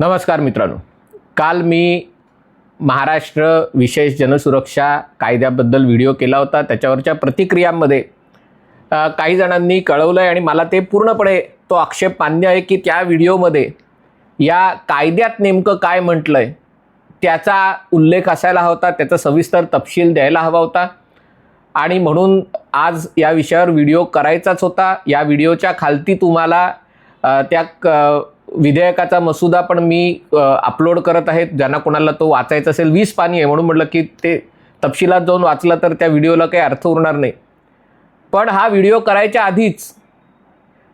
नमस्कार मित्रांनो. काल मी महाराष्ट्र विशेष जनसुरक्षा कायद्याबद्दल व्हिडिओ केला होता. त्याच्यावरच्या प्रतिक्रियांमध्ये काही जणांनी कळवलं आहे आणि मला ते पूर्णपणे तो आक्षेप मान्य आहे की त्या व्हिडिओमध्ये या कायद्यात नेमकं काय म्हटलं आहे त्याचा उल्लेख असायला हवा होता त्याचा सविस्तर तपशील द्यायला हवा होता. आणि म्हणून आज या विषयावर व्हिडिओ करायचाच होता. या व्हिडिओच्या खालती तुम्हाला त्या क विधेयकाचा मसुदा पण मी अपलोड करत आहे. ज्यांना कोणाला तो वाचायचा असेल वीस पाणी आहे. म्हणून म्हटलं की ते तपशिलात जाऊन वाचलं तर त्या व्हिडिओला काही अर्थ उरणार नाही. पण हा व्हिडिओ करायच्या आधीच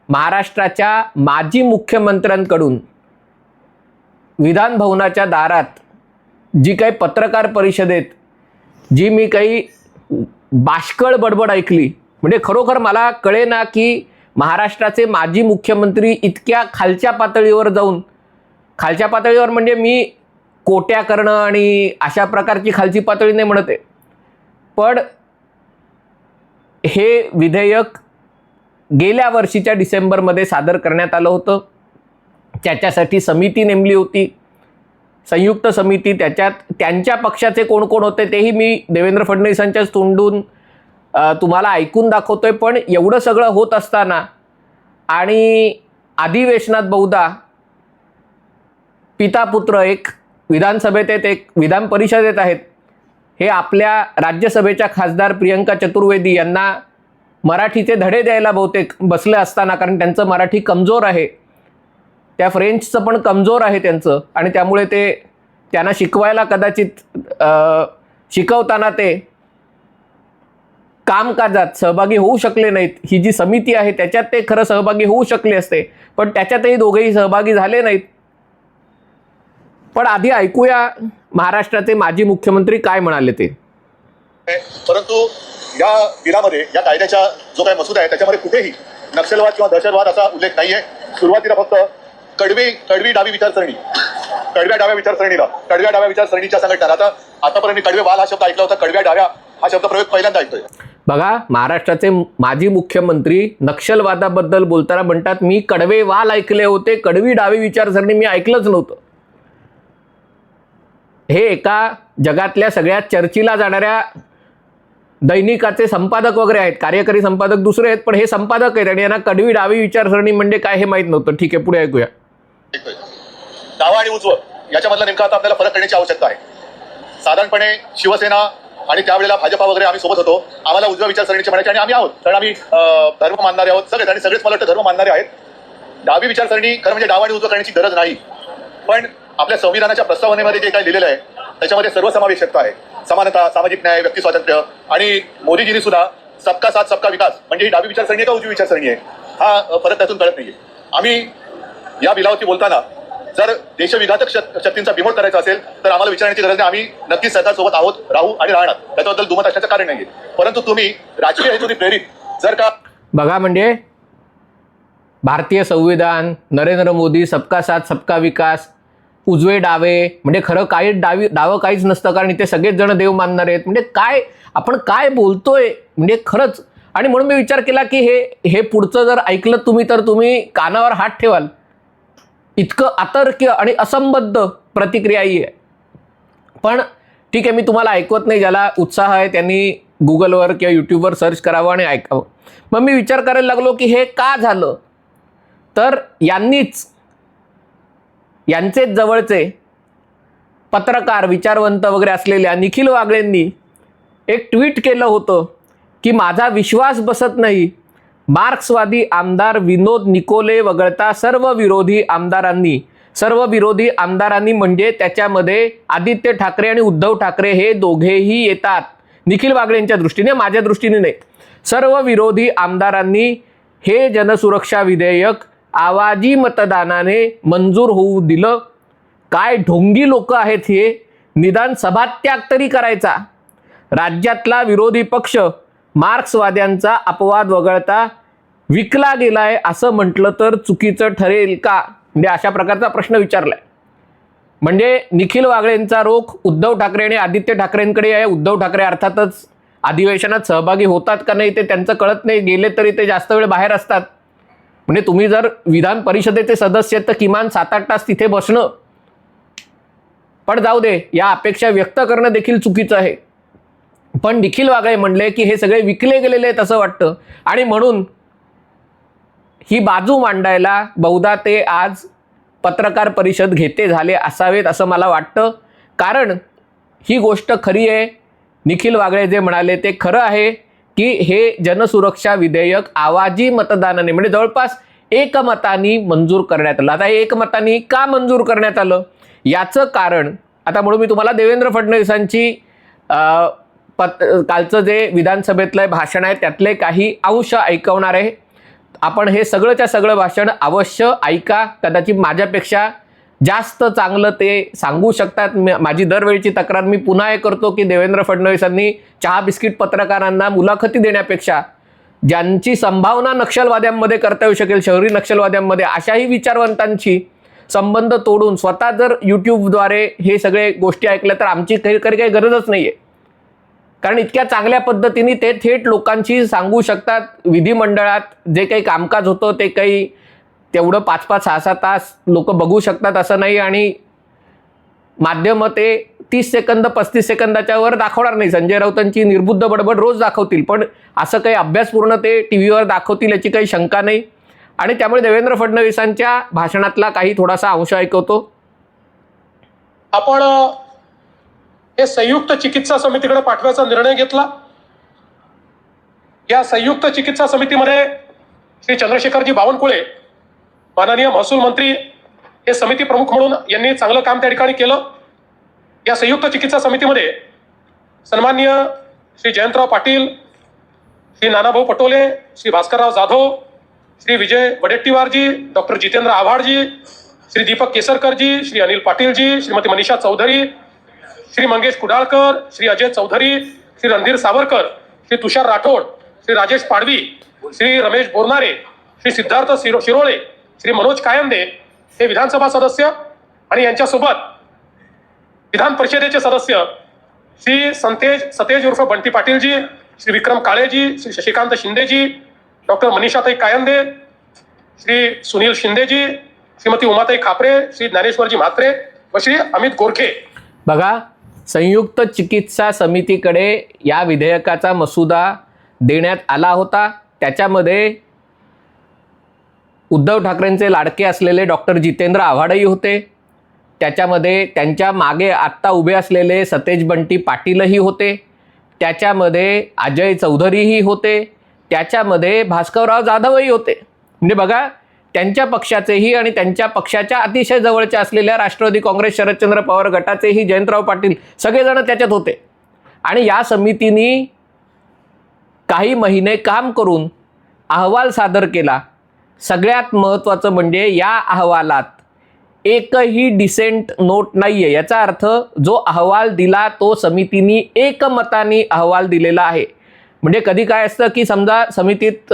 महाराष्ट्राच्या माजी मुख्यमंत्र्यांकडून विधान भवनाच्या दारात जी काही पत्रकार परिषदेत जी मी काही बाष्कळ बडबड ऐकली म्हणजे खरोखर मला कळे ना की महाराष्ट्राचे माजी मुख्यमंत्री इतक्या खालच्या पातळीवर जाऊन खालच्या पातळीवर म्हणजे मी कोट्या करणं आणि अशा प्रकारची खालची पातळी नाही म्हणत आहे. पण हे विधेयक गेल्या वर्षीच्या डिसेंबरमध्ये सादर करण्यात आलं होतं. त्याच्यासाठी समिती नेमली होती. संयुक्त समिती त्याच्यात त्यांच्या पक्षाचे कोण कोण होते तेही मी देवेंद्र फडणवीसांच्याच तोंडून तुम्हाला ऐकून दाखवतोय पण एवढं सगळं होत असताना आणि अधिवेशनात बहुधा पिता पुत्र एक विधानसभेत आहेत एक विधान परिषदेत आहेत. हे आपल्या राज्यसभेच्या खासदार प्रियंका चतुर्वेदी यांना मराठीचे धडे द्यायला बहुतेक बसले असताना कारण त्यांचं मराठी कमजोर आहे. त्या फ्रेंचचं पण कमजोर आहे त्यांचं आणि त्यामुळे ते त्यांना शिकवायला कदाचित शिकवताना ते कामकाजात सहभागी होऊ शकले नाहीत. ही जी समिती आहे त्याच्यात ते खरं सहभागी होऊ शकले असते. पण त्याच्यातही दोघेही सहभागी झाले नाहीत. पण आधी ऐकूया महाराष्ट्राचे माजी मुख्यमंत्री काय म्हणाले ते. परंतु या बिलामध्ये या कायद्याच्या जो काही मसुदा आहे त्याच्यामध्ये कुठेही नक्षलवाद किंवा दहशतवाद असा उल्लेख नाहीये. सुरुवातीला फक्त कडवी कडवी डावी विचारसरणी कडव्या डाव्या विचारसरणीला कडव्या डाव्या विचारसरणीच्या संघटना आता आतापर्यंत कडवे वाल हा शब्द ऐकला होता कडव्या डाव्या हा शब्द प्रयोग पहिल्यांदा ऐकतोय. बघा महाराष्ट्राचे माजी मुख्यमंत्री नक्षलवादाबद्दल बोलताना म्हणतात मी कडवे वाल ऐकले होते कडवी डावी विचारसरणी मी ऐकलंच नव्हतं. हे एका जगातल्या सगळ्या चर्चीला जाणाऱ्या दैनिकाचे संपादक वगैरे आहेत कार्यकारी संपादक दुसरे आहेत पण हे संपादक आहेत आणि यांना कडवी डावी विचारसरणी म्हणजे काय हे माहीत नव्हतं. ठीक आहे पुढे ऐकूया. डावा आणि उजवं याच्यामधला नेमका आता आपल्याला फरक करण्याची आवश्यकता आहे. साधारणपणे शिवसेना आणि त्यावेळेला भाजपा वगैरे आम्ही सोबत होतो. आम्हाला उजव्या विचारसरणीचे म्हणायचे आणि आम्ही आहोत. कारण आम्ही धर्म मानणारे आहोत. सगळेच आणि सगळेच मला वाटतं धर्म मानणारे आहेत. डावी विचारसरणी खरं म्हणजे डावा आणि उजवं करण्याची गरज नाही. पण आपल्या संविधानाच्या प्रस्तावनेमध्ये जे काही लिहिलेलं आहे त्याच्यामध्ये सर्वसमावेशकता आहे. समानता सामाजिक न्याय व्यक्ती स्वातंत्र्य आणि मोदीजींनी सुद्धा सबका साथ सबका विकास म्हणजे ही डावी विचारसरणी आहे का उजवी विचारसरणी आहे? हा फरक त्यातून कळत नाहीये. आम्ही या बिलावरती बोलताना जर देशविघातक शक्तींचा बिमोड करायचा असेल तर आम्हाला विचारण्याची गरज नाही. आम्ही नक्कीच सरकारसोबत आहोत राहू आणि राहणार. त्याच्याबद्दल दुमत असण्याचं कारण नाही परंतु तुम्ही राजकीय हेतूने प्रेरित जर का बघा म्हणजे भारतीय संविधान नरेंद्र मोदी सबका साथ सबका विकास उजवे डावे म्हणजे खरं काही डावी डावं काहीच नसतं कारण इथे सगळेच जण देव मानणार आहेत. म्हणजे काय आपण काय बोलतोय? म्हणजे खरंच. आणि म्हणून मी विचार केला की हे हे पुढचं जर ऐकलं तुम्ही तर तुम्ही कानावर हात ठेवाल. इतकं अतर्क्य आणि असंबद्ध प्रतिक्रियाही आहे. पण ठीक आहे मी तुम्हाला ऐकवत नाही ज्याला उत्साह आहे त्यांनी गुगलवर किंवा यूट्यूबवर सर्च करावं आणि ऐकावं. मग मी विचार करायला लागलो की हे का झालं? तर यांनीच यांचेच जवळचे पत्रकार विचारवंत वगैरे असलेल्या निखिल वागळेंनी एक ट्विट केलं होतं की माझा विश्वास बसत नाही. मार्क्सवादी आमदार विनोद निकोले वगळता सर्व विरोधी आमदारांनी सर्व विरोधी आमदारांनी म्हणजे त्याच्यामध्ये आदित्य ठाकरे आणि उद्धव ठाकरे हे दोघेही येतात. निखिल वागळेंच्या दृष्टीने माझ्या दृष्टीने. नाही सर्व विरोधी आमदारांनी हे जनसुरक्षा विधेयक आवाजी मतदानाने मंजूर होऊ दिलं. काय ढोंगी लोक आहेत हे? निदान सभात्याग तरी करायचा. राज्यातला विरोधी पक्ष मार्क्सवाद्यांचा अपवाद वगळता विकला गेलाय असं म्हटलं तर चुकीचं ठरेल का? म्हणजे अशा प्रकारचा प्रश्न विचारलाय. म्हणजे निखिल वागळेंचा रोख उद्धव ठाकरे आणि आदित्य ठाकरेंकडे आहे. उद्धव ठाकरे अर्थातच अधिवेशनात सहभागी होतात का नाही ते त्यांचं कळत नाही. गेले तरी ते जास्त वेळ बाहेर असतात. म्हणजे तुम्ही जर विधान परिषदेचे सदस्य तर किमान सात आठ तास तिथे बसणं. पण जाऊ दे या अपेक्षा व्यक्त करणं देखील चुकीचं आहे. पण निखिल वागळे म्हणले की हे सगळे विकले गेलेले आहेत असं वाटतं. आणि म्हणून ही बाजू मांडायला बहुधा ते आज पत्रकार परिषद घेते झाले असावेत असं मला वाटतं. कारण ही गोष्ट खरी आहे. निखिल वागळे जे म्हणाले ते खरं आहे की हे जनसुरक्षा विधेयक आवाजी मतदानाने म्हणजे जवळपास एकमतानी मंजूर करण्यात आलं. आता हे एकमतानी का मंजूर करण्यात आलं? याचं कारण आता म्हणून मी तुम्हाला देवेंद्र फडणवीसांची पत कालचं जे विधानसभेतलं भाषण आहे त्यातले काही अंश ऐकवणार आहे. आपण हे सगळंच्या सगळं भाषण अवश्य ऐका. कदाचित माझ्यापेक्षा जास्त चांगलं ते सांगू शकतात. म- माझी दरवेळची तक्रार मी पुन्हा हे करतो की देवेंद्र फडणवीसांनी चहा बिस्किट पत्रकारांना मुलाखती देण्यापेक्षा ज्यांची संभावना नक्षलवाद्यांमध्ये करता येऊ शकेल शहरी नक्षलवाद्यांमध्ये अशाही विचारवंतांची संबंध तोडून स्वतः जर यूट्यूबद्वारे हे सगळे गोष्टी ऐकल्या तर आमची काही काही काही गरजच नाही आहे कारण इतक्या चांगल्या पद्धतीने ते थेट लोकांशी सांगू शकतात विधिमंडळात. जे काही कामकाज होतं ते काही तेवढं पाच पाच सहा सहा तास लोक बघू शकतात असं नाही आणि माध्यमं ते तीस सेकंद पस्तीस सेकंदाच्या वर दाखवणार नाही. संजय राऊतांची निर्बुद्ध बडबड रोज दाखवतील पण असं काही अभ्यासपूर्ण ते टी व्हीवर दाखवतील याची काही शंका नाही. आणि त्यामुळे देवेंद्र फडणवीसांच्या भाषणातला काही थोडासा अंश ऐकवतो. आपण हे संयुक्त चिकित्सा समितीकडे पाठवायचा निर्णय घेतला. या संयुक्त चिकित्सा समितीमध्ये श्री चंद्रशेखरजी बावनकुळे माननीय महसूल मंत्री हे समिती प्रमुख म्हणून यांनी चांगलं काम त्या ठिकाणी केलं. या संयुक्त चिकित्सा समितीमध्ये सन्मान्य श्री जयंतराव पाटील श्री नानाभाऊ पटोले श्री भास्करराव जाधव श्री विजय वडेट्टीवारजी डॉक्टर जितेंद्र आव्हाडजी श्री दीपक केसरकरजी श्री अनिल पाटीलजी श्रीमती मनीषा चौधरी श्री मंगेश कुडाळकर श्री अजय चौधरी श्री रणधीर सावरकर श्री तुषार राठोड श्री राजेश पाडवी श्री रमेश बोरनारे श्री सिद्धार्थ शिरो शिरोळे श्री मनोज कायंदे हे विधानसभा सदस्य आणि यांच्यासोबत विधान परिषदेचे सदस्य श्री संतेज सतेज उर्फ बंटी पाटीलजी श्री विक्रम काळेजी श्री शशिकांत शिंदेजी डॉक्टर मनीषाताई कायंदे श्री सुनील शिंदेजी श्रीमती उमाताई खापरे श्री ज्ञानेश्वरजी म्हात्रे व श्री अमित गोरखे. बघा संयुक्त चिकित्सा समितीकडे या विधेयकाचा मसुदा देण्यात आला होता. त्याच्यामध्ये उद्धव ठाकरेंचे लाडके असलेले डॉक्टर जितेंद्र आव्हाडही होते. त्याच्यामध्ये त्यांच्या मागे आत्ता उभे असलेले सतेज बंटी पाटीलही होते. त्याच्यामध्ये अजय चौधरीही होते. त्याच्यामध्ये भास्करराव जाधवही होते. म्हणजे बघा त्यांच्या पक्षाचेही आणि त्यांच्या पक्षाच्या अतिशय जवळच्या असलेल्या राष्ट्रवादी काँग्रेस शरदचंद्र पवार गटाचेही जयंतराव पाटील सगळेजण त्याच्यात होते. आणि या समितीनी काही महिने काम करून अहवाल सादर केला. सगळ्यात महत्त्वाचं म्हणजे या अहवालात एकही डिसेंट नोट नाही आहे याचा अर्थ जो अहवाल दिला तो समितीनी एकमताने अहवाल दिलेला आहे. म्हणजे कधी काय असतं की समजा समितीत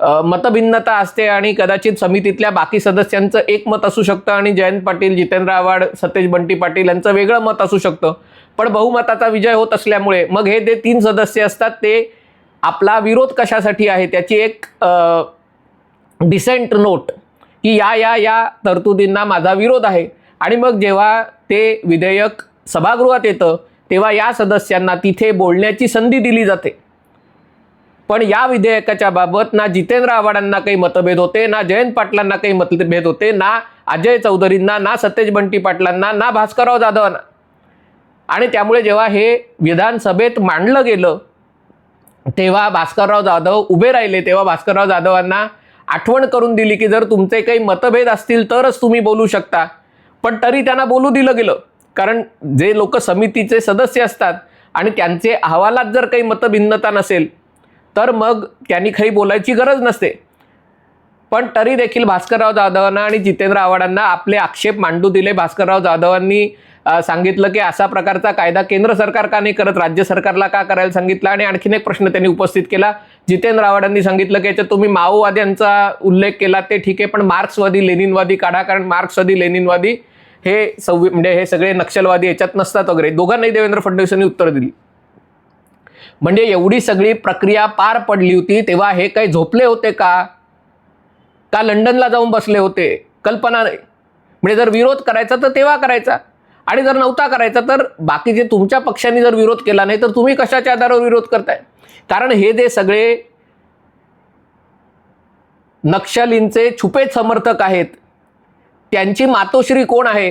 मतभिन्नता असते आणि कदाचित समितीतल्या बाकी सदस्यांचं एक मत असू शकतं आणि जयंत पाटील जितेंद्र आव्हाड सतेज बंटी पाटील यांचं वेगळं मत असू शकतं. पण बहुमताचा विजय होत असल्यामुळे मग हे जे तीन सदस्य असतात ते आपला विरोध कशासाठी आहे? त्याची एक डिसेंट नोट की या या या तरतुदींना माझा विरोध आहे. आणि मग जेव्हा ते विधेयक सभागृहात येतं तेव्हा या सदस्यांना तिथे बोलण्याची संधी दिली जाते. पण या विधेयकाच्या बाबत ना जितेंद्र आव्हाडांना काही मतभेद होते ना जयंत पाटलांना काही मतभेद होते ना अजय चौधरींना ना सतेज बंटी पाटलांना ना भास्करराव जाधवांना आणि त्यामुळे जेव्हा हे विधानसभेत मांडलं गेलं तेव्हा भास्करराव जाधव उभे राहिले तेव्हा भास्करराव जाधवांना आठवण करून दिली की जर तुमचे काही मतभेद असतील तरच तुम्ही बोलू शकता. पण तरी त्यांना बोलू दिलं गेलं. कारण जे लोक समितीचे सदस्य असतात आणि त्यांचे अहवालात जर काही मतभिन्नता नसेल तर मग त्यांनी काही बोलायची गरज नसते. पण तरी देखील भास्करराव जाधवांना आणि जितेंद्र आव्हाडांना आपले आक्षेप मांडू दिले. भास्करराव जाधवांनी सांगितलं की असा प्रकारचा कायदा केंद्र सरकार का नाही करत राज्य सरकारला का करायला सांगितलं? आणि आणखीन एक प्रश्न त्यांनी उपस्थित केला. जितेंद्र आव्हाडांनी सांगितलं की याच्यात तुम्ही माओवाद्यांचा उल्लेख केला ते ठीक आहे पण मार्क्सवादी लेनिनवादी काढा कारण मार्क्सवादी लेनिनवादी हे सव्वी म्हणजे हे सगळे नक्षलवादी याच्यात नसतात वगैरे. दोघांनाही देवेंद्र फडणवीसांनी उत्तर दिली. म्हणजे एवढी सगळी प्रक्रिया पार पडली होती तेव्हा हे काही झोपले होते का? का लंडनला जाऊन बसले होते? कल्पना नाही. म्हणजे जर विरोध करायचा तर तेव्हा करायचा. आणि जर नव्हता करायचा तर बाकीचे तुमच्या पक्षाने जर विरोध केला नाही तर तुम्ही कशाच्या आधारावर विरोध करताय? कारण हे जे सगळे नक्षलींचे छुपे समर्थक आहेत त्यांची मातोश्री कोण आहे?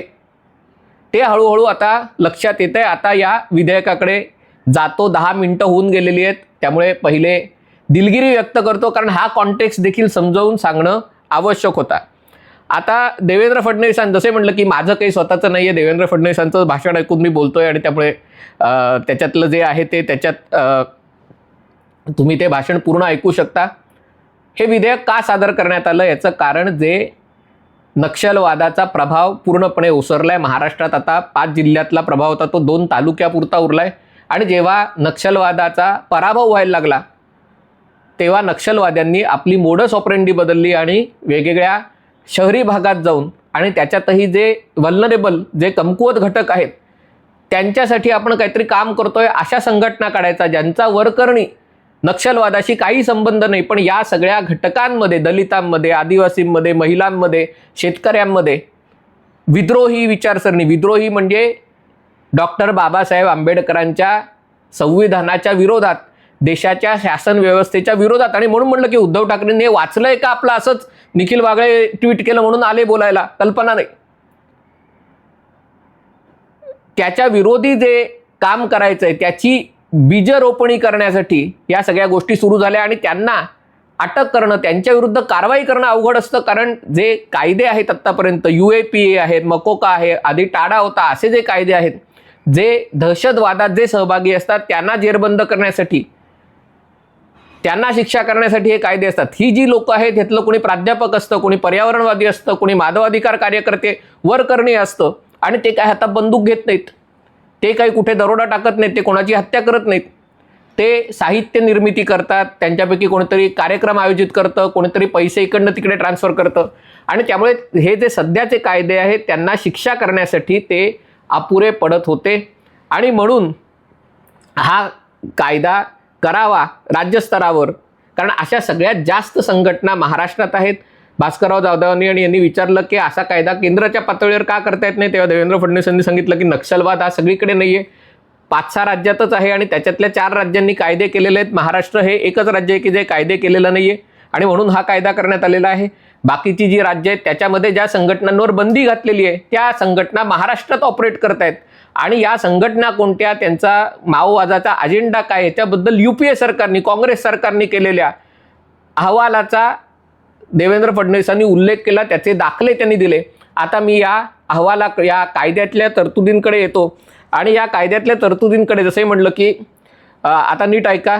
ते हळूहळू आता लक्षात येत आहे आता या विधेयकाकडे जातो दहा मिनटं होऊन गेलेली आहेत. त्यामुळे पहिले दिलगिरी व्यक्त करतो कारण हा कॉन्टेक्स्ट देखील समजावून सांगणं आवश्यक होता. आता देवेंद्र फडणवीसांनी जसे म्हटलं की माझं काही स्वतःचं नाही आहे देवेंद्र फडणवीसांचं भाषण ऐकून मी बोलतो आहे आणि त्यामुळे त्याच्यातलं जे आहे ते त्याच्यात तुम्ही ते भाषण पूर्ण ऐकू शकता. हे विधेयक का सादर करण्यात आलं? याचं कारण जे नक्षलवादाचा प्रभाव पूर्णपणे ओसरला आहे महाराष्ट्रात आता पाच जिल्ह्यातला प्रभाव होता तो दोन तालुक्यापुरता उरला आहे आणि जेव्हा नक्षलवादाचा पराभव व्हायला लागला तेव्हा नक्षलवाद्यांनी आपली मोडस ऑपरेंडी बदलली आणि वेगवेगळ्या शहरी भागात जाऊन आणि त्याच्यातही जे वल्नरेबल जे कमकुवत घटक आहेत त्यांच्यासाठी आपण काहीतरी काम करतोय अशा संघटना काढायचा ज्यांचा वरकरणी नक्षलवादाशी काही संबंध नाही पण या सगळ्या घटकांमध्ये दलितांमध्ये आदिवासींमध्ये महिलांमध्ये शेतकऱ्यांमध्ये विद्रोही विचारसरणी विद्रोही म्हणजे डॉक्टर बाबासाहेब आंबेडकरांच्या संविधानाच्या विरोधात देशाच्या शासन व्यवस्थेच्या विरोधात. आणि म्हणून म्हणलं की उद्धव ठाकरेंनी हे वाचलंय का आपलं असंच? निखिल वागळे ट्विट केलं म्हणून आले बोलायला. कल्पना नाही. त्याच्या विरोधी जे काम करायचंय त्याची बीजरोपणी करण्यासाठी या सगळ्या गोष्टी सुरू झाल्या आणि त्यांना अटक करणं त्यांच्या विरुद्ध कारवाई करणं अवघड असतं. कारण जे कायदे आहेत आत्तापर्यंत यू ए पी ए आहेत मकोका आहे आधी टाडा होता असे जे कायदे आहेत जे दहशतवादात जे सहभागी असतात त्यांना जेरबंद करण्यासाठी त्यांना शिक्षा करण्यासाठी हे कायदे असतात. ही जी लोक आहेत ह्यातलं कोणी प्राध्यापक असतं कोणी पर्यावरणवादी असतं कोणी मानवाधिकार कार्यकर्ते वरकरणी असतं आणि ते काय हातात बंदूक घेत नाहीत. ते काही कुठे दरोडा टाकत नाहीत ते कोणाची हत्या करत नाहीत. ते साहित्य निर्मिती करतात त्यांच्यापैकी कोणीतरी कार्यक्रम आयोजित करतं कोणीतरी पैसे इकडनं तिकडे ट्रान्सफर करतं. आणि त्यामुळे हे जे सध्याचे कायदे आहेत त्यांना शिक्षा करण्यासाठी ते अपुरे पडत होते. आणि म्हणून हा कायदा करावा राज्यस्तरावर. कारण अशा सगळ्यात जास्त संघटना महाराष्ट्रात आहेत. भास्करराव जाधवांनी आणि यांनी विचारलं की असा कायदा केंद्राच्या पातळीवर का करता येत नाही? तेव्हा देवेंद्र फडणवीस यांनी सांगितलं की नक्षलवाद हा सगळीकडे नाही आहे पाच सहा राज्यातच आहे आणि त्याच्यातल्या चार राज्यांनी कायदे केलेले आहेत. महाराष्ट्र हे एकच राज्य आहे की जे कायदे केलेलं नाही आहे आणि म्हणून हा कायदा करण्यात आलेला आहे. बाकीची जी राज्य आहेत त्याच्यामध्ये ज्या संघटनांवर बंदी घातलेली आहे त्या संघटना महाराष्ट्रात ऑपरेट करत आहेत आणि या संघटना कोणत्या त्यांचा माओवादाचा अजेंडा काय याच्याबद्दल यू पी ए सरकारने काँग्रेस सरकारने केलेल्या अहवालाचा देवेंद्र फडणवीसांनी उल्लेख केला त्याचे दाखले त्यांनी दिले. आता मी या अहवाला या कायद्यातल्या तरतुदींकडे येतो. आणि या कायद्यातल्या तरतुदींकडे जसे म्हटलं की आता नीट ऐका.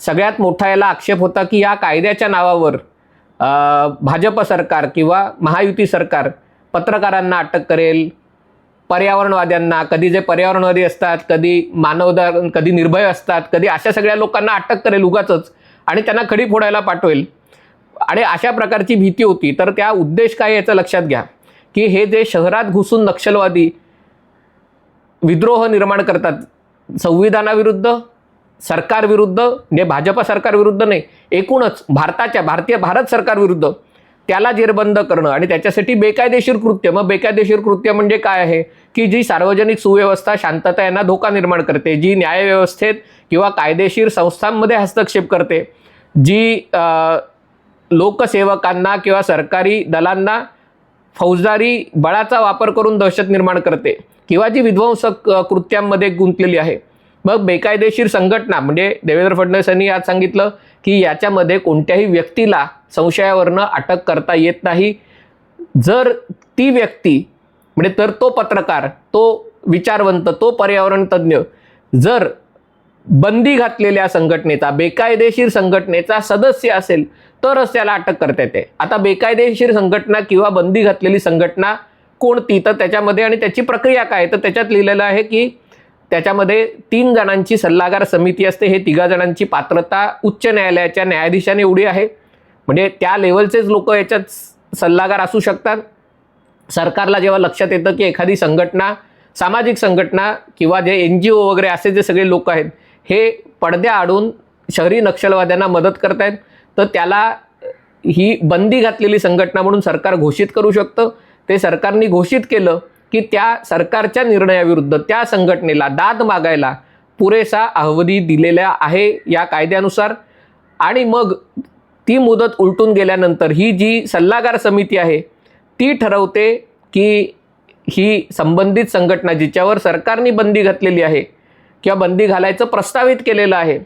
सगळ्यात मोठा याला आक्षेप होता की या कायद्याच्या नावावर भाजप सरकार किंवा महायुती सरकार पत्रकारांना अटक करेल पर्यावरणवाद्यांना कधी जे पर्यावरणवादी असतात कधी मानवदार कधी निर्भय असतात कधी अशा सगळ्या लोकांना अटक करेल उगाचच आणि त्यांना खडी फोडायला पाठवेल. आणि अशा प्रकारची भीती होती. तर त्या उद्देश काय याचं लक्षात घ्या. की हे जे शहरात घुसून नक्षलवादी विद्रोह निर्माण करतात संविधानाविरुद्ध सरकारविरुद्ध म्हणजे भाजप सरकारविरुद्ध नाही एकूणच भारताच्या भारतीय भारत सरकारविरुद्ध त्याला जेरबंद करणं आणि त्याच्यासाठी बेकायदेशीर कृत्य. मग बेकायदेशीर कृत्य म्हणजे काय आहे? की जी सार्वजनिक सुव्यवस्था शांतता यांना धोका निर्माण करते जी न्यायव्यवस्थेत किंवा कायदेशीर संस्थांमध्ये हस्तक्षेप करते जी लोकसेवकांना किंवा सरकारी दलांना फौजदारी बळाचा वापर करून दहशत निर्माण करते किंवा जी विध्वंसक कृत्यांमध्ये गुंतलेली आहे. मग बेकायदेशीर संघटना म्हणजे देवेंद्र फडणवीस यांनी आज सांगितलं की याच्यामध्ये कोणत्याही व्यक्तीला संशयावरनं अटक करता येत नाही. जर ती व्यक्ती म्हणजे तर तो पत्रकार तो विचारवंत तो पर्यावरण तज्ज्ञ जर बंदी घातलेल्या संघटनेचा बेकायदेशीर संघटनेचा सदस्य असेल तरच त्याला अटक करता येते. आता बेकायदेशीर संघटना किंवा बंदी घातलेली संघटना कोणती? तर त्याच्यामध्ये आणि त्याची प्रक्रिया काय? तर त्याच्यात लिहिलेलं आहे की त्याच्यामध्ये तीन जणांची सल्लागार समिती असते. हे तिघा जणांची पात्रता उच्च न्यायालयाच्या न्यायाधीशाने एवढी आहे. म्हणजे त्या लेवलचेच लोक याच्यात सल्लागार असू शकतात. सरकारला जेव्हा लक्षात येतं की एखादी संघटना सामाजिक संघटना किंवा जे एन जी ओ वगैरे असे जे सगळे लोक आहेत हे पडद्या आडून शहरी नक्षलवाद्यांना मदत करतायत तर त्याला ही बंदी घातलेली संघटना म्हणून सरकार घोषित करू शकतं. ते सरकारने घोषित केलं की त्या सरकारच्या निर्णयाविरुद्ध त्या संघटनेला दाद मागायला पुरेसा अवधी दिलेला आहे या कायद्यानुसार. आणि मग ती मुदत उलटून गेल्यानंतर ही जी सल्लागार समिती आहे ती ठरवते की ही संबंधित संघटना जिच्यावर सरकारने बंदी घातलेली आहे किंवा बंदी घालायचं प्रस्तावित केलेलं आहे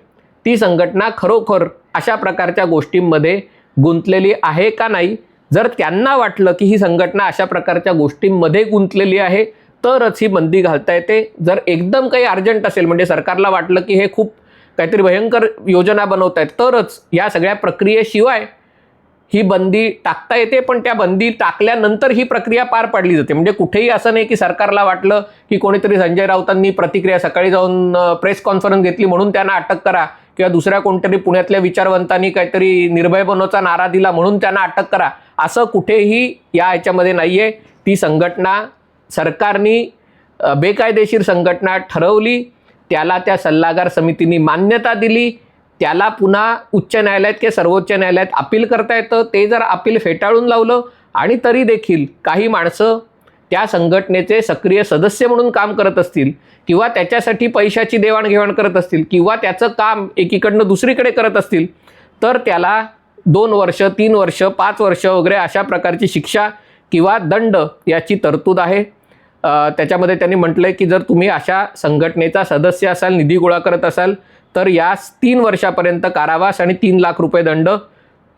ती संघटना खरोखर अशा प्रकारच्या गोष्टींमध्ये गुंतलेली आहे का नाही? जर त्यांना वाटलं की ही संघटना अशा प्रकारच्या गोष्टींमध्ये गुंतलेली आहे तरच ही बंदी घालता येते. जर एकदम काही अर्जंट असेल म्हणजे सरकारला वाटलं की हे खूप काहीतरी भयंकर योजना बनवत आहेत तरच या सगळ्या प्रक्रियेशिवाय ही बंदी टाकता येते. पण त्या बंदी टाकल्यानंतर ही प्रक्रिया पार पाडली जाते. म्हणजे कुठेही असं नाही की सरकारला वाटलं की कोणीतरी संजय राऊतांनी प्रतिक्रिया सकाळी जाऊन प्रेस कॉन्फरन्स घेतली म्हणून त्यांना अटक करा किंवा दुसऱ्या कोणतरी पुण्यातल्या विचारवंतांनी काहीतरी निर्भय बनवचा नारा दिला म्हणून त्यांना अटक करा. असं कुठेही या ह्याच्यामध्ये नाही आहे ती संघटना सरकारनी बेकायदेशीर संघटना ठरवली. त्याला त्या सल्लागार समितीने मान्यता दिली. त्याला पुन्हा उच्च न्यायालयात किंवा सर्वोच्च न्यायालयात अपील करता येतं. ते जर अपील फेटाळून लावलं आणि तरी देखील काही माणसं त्या संघटनेचे सक्रिय सदस्य म्हणून काम करत असतील किंवा त्याच्यासाठी पैशाची देवाणघेवाण करत असतील किंवा त्याचं काम एकीकडनं दुसरीकडे करत असतील तर त्याला दोन वर्ष तीन वर्ष पाच वर्ष वगैरे अशा प्रकारची शिक्षा किंवा दंड याची तरतूद आहे. त्याच्यामध्ये त्यांनी म्हटलं आहे की जर तुम्ही अशा संघटनेचा सदस्य असाल निधी गोळा करत असाल तर यास तीन वर्षापर्यंत कारावास आणि तीन लाख रुपये दंड.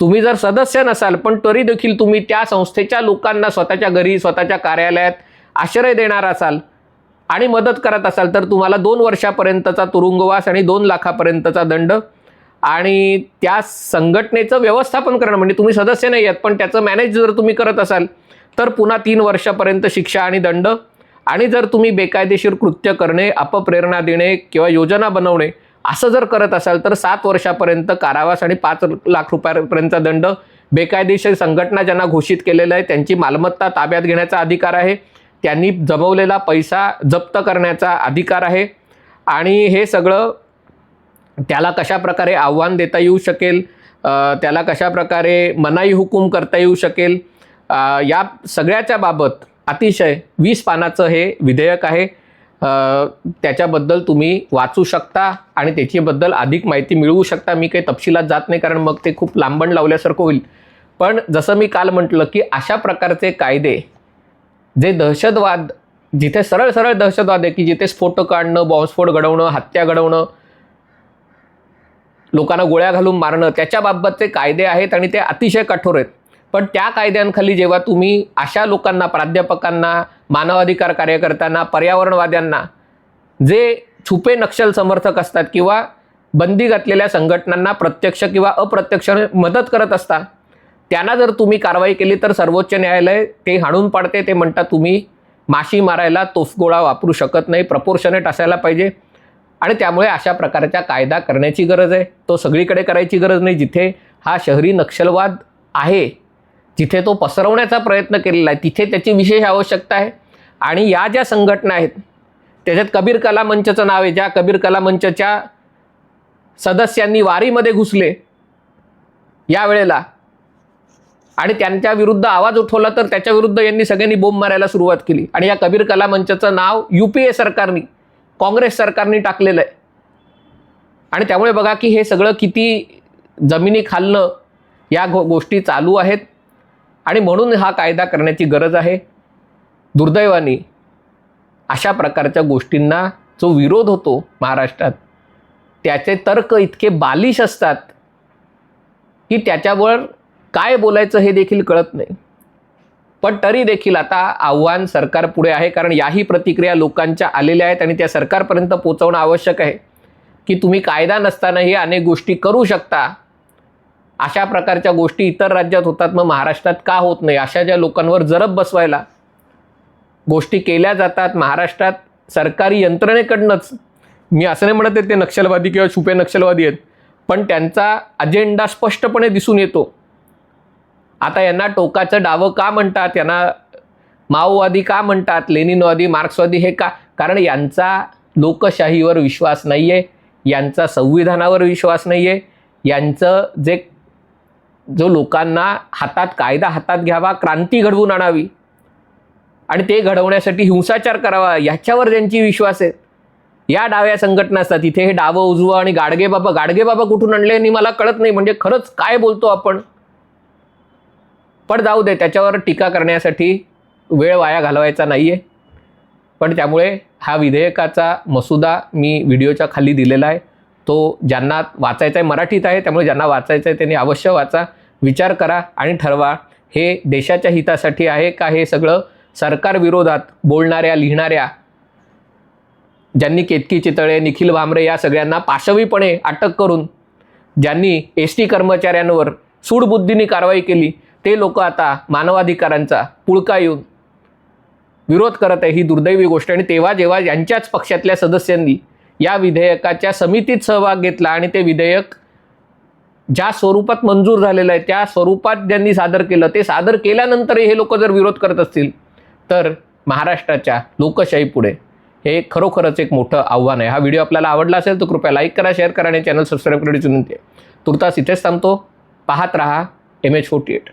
तुम्ही जर सदस्य नसाल पण तरी देखील तुम्ही त्या संस्थेच्या लोकांना स्वतःच्या घरी स्वतःच्या कार्यालयात आश्रय देणार असाल आणि मदत करत असाल तर तुम्हाला दोन वर्षापर्यंतचा तुरुंगवास आणि दोन लाखापर्यंतचा दंड. आणि त्या संघटनेचं व्यवस्थापन करणं म्हणजे तुम्ही सदस्य नाही आहेत पण त्याचं मॅनेज जर तुम्ही करत असाल तर पुन्हा तीन वर्षापर्यंत शिक्षा आणि दंड. आणि जर तुम्ही बेकायदेशीर कृत्य करणे अपप्रेरणा देणे किंवा योजना बनवणे असं जर करत असाल तर सात वर्षापर्यंत कारावास आणि पाच लाख रुपयापर्यंतचा दंड. बेकायदेशीर संघटना ज्यांना घोषित केलेलं आहे त्यांची मालमत्ता ताब्यात घेण्याचा अधिकार आहे. त्यांनी जमवलेला पैसा जप्त करण्याचा अधिकार आहे. आणि हे सगळं त्याला कशा प्रकारे आव्हान देता येऊ शकेल? त्याला कशा प्रकारे मनाई हुकूम करता येऊ शकेल? या सगळ्याच्या बाबत अतिशय वीस पानाचं हे विधेयक आहे. त्याच्याबद्दल तुम्ही वाचू शकता आणि त्याच्याबद्दल अधिक माहिती मिळवू शकता. मी काही तपशिलात जात नाही कारण मग ते खूप लांबण लावल्यासारखं होईल. पण जसं मी काल म्हटलं की अशा प्रकारचे कायदे जे दहशतवाद जिथे सरळ सरळ दहशतवाद आहे की जिथे स्फोटक काढणं बॉम्बस्फोट घडवणं हत्या घडवणं लोकांना गोळ्या घालून मारणं त्याच्याबाबतचे कायदे आहेत आणि ते अतिशय कठोर आहेत. पण त्या कायद्यांखाली जेव्हा तुम्ही अशा लोकांना प्राध्यापकांना मानवाधिकार कार्यकर्त्यांना पर्यावरणवाद्यांना जे छुपे नक्षल समर्थक असतात किंवा बंदी घातलेल्या संघटनांना प्रत्यक्ष किंवा अप्रत्यक्ष मदत करत असतात त्यांना जर तुम्ही कारवाई केली तर सर्वोच्च न्यायालय ते हाणून पाडते ते म्हणतात तुम्ही माशी मारायला तोफगोळा वापरू शकत नाही प्रपोर्शनेट असायला पाहिजे. आणि त्यामुळे अशा प्रकारचा कायदा करण्याची गरज आहे. तो सगळीकडे करायची गरज नाही. जिथे हा शहरी नक्षलवाद आहे जिथे तो पसरवण्याचा प्रयत्न केलेला आहे तिथे त्याची विशेष आवश्यकता आहे. आणि या ज्या संघटना आहेत त्याच्यात कबीर कला मंचचं नाव आहे. ज्या कबीर कला मंचच्या सदस्यांनी वारीमध्ये घुसले यावेळेला आणि त्यांच्या विरुद्ध आवाज उठवला तर त्याच्या विरुद्ध यांनी सगळ्यांनी बोंब मारायला सुरुवात केली. आणि या कबीर कला मंचचं नाव यू पी ए सरकारनी काँग्रेस सरकारने टाकलेलं आहे आणि त्यामुळे बघा की हे सगळं किती जमिनी खालनं या गो गोष्टी चालू आहेत. आणि म्हणून हा कायदा करण्याची गरज आहे. दुर्दैवाने अशा प्रकारच्या गोष्टींना जो विरोध होतो महाराष्ट्रात त्याचे तर्क इतके बालिश असतात की त्याच्यावर काय बोलायचं हे देखील कळत नाही. पण तरी देखील आता आव्हान सरकार पुढे आहे कारण याही प्रतिक्रिया लोकांच्या आलेल्या आहेत आणि त्या सरकारपर्यंत पोचवणं आवश्यक आहे. की तुम्ही कायदा नसतानाही अनेक गोष्टी करू शकता. अशा प्रकारच्या गोष्टी इतर राज्यात होतात मग महाराष्ट्रात का होत नाही? अशा ज्या लोकांवर जरब बसवायला गोष्टी केल्या जातात महाराष्ट्रात सरकारी यंत्रणेकडनंच. मी असं नाही म्हणत आहे ते नक्षलवादी किंवा छुपे नक्षलवादी आहेत पण त्यांचा अजेंडा स्पष्टपणे दिसून येतो. आता यांना टोकाचं डावं का म्हणतात? यांना माओवादी का म्हणतात? लेनिनवादी मार्क्सवादी हे का? कारण यांचा लोकशाहीवर विश्वास नाही आहे यांचा संविधानावर विश्वास नाही आहे यांचं जे जो लोकांना हातात कायदा हातात घ्यावा क्रांती घडवून आणावी. आणि ते घडवण्यासाठी हिंसाचार करावा याच्यावर ज्यांची विश्वास आहे. या डाव्या संघटना असतात इथे हे डावं उजवं आणि गाडगे बाबा गाडगे बाबा कुठून आणले? आणि मला कळत नाही म्हणजे खरंच काय बोलतो आपण? पण जाऊ दे त्याच्यावर टीका करण्यासाठी वेळ वाया घालवायचा नाही आहे पण त्यामुळे हा विधेयकाचा मसुदा मी व्हिडिओच्या खाली दिलेला आहे. तो ज्यांना वाचायचा आहे मराठीत आहे त्यामुळे ज्यांना वाचायचं आहे त्यांनी अवश्य वाचा. विचार करा आणि ठरवा हे देशाच्या हितासाठी आहे का हे सगळं सरकार विरोधात बोलणाऱ्या लिहिणाऱ्या ज्यांनी केतकी चितळे निखिल भामरे या सगळ्यांना पाशवीपणे अटक करून ज्यांनी एस टी कर्मचाऱ्यांवर सूडबुद्धीने कारवाई केली ते लोक आता मानवाधिकारांचा पुळका येऊन विरोध करत आहे ही दुर्दैवी गोष्ट आणि तेव्हा जेव्हा यांच्याच पक्षातल्या सदस्यांनी या विधेयकाच्या समितीत सहभाग घेतला आणि ते विधेयक ज्या स्वरूपात मंजूर झालेलं आहे त्या स्वरूपात ज्यांनी सादर केलं ते सादर केल्यानंतरही हे लोक जर विरोध करत असतील तर महाराष्ट्राच्या लोकशाहीपुढे हे खरोखरच एक मोठं आव्हान आहे. हा व्हिडिओ आपल्याला आवडला असेल तर कृपया लाईक करा शेअर करा आणि चॅनल सबस्क्राईब करण्याची विनंती आहे. तुर्तास इथेच थांबतो. पाहत रहा एम एच फोर्टी एट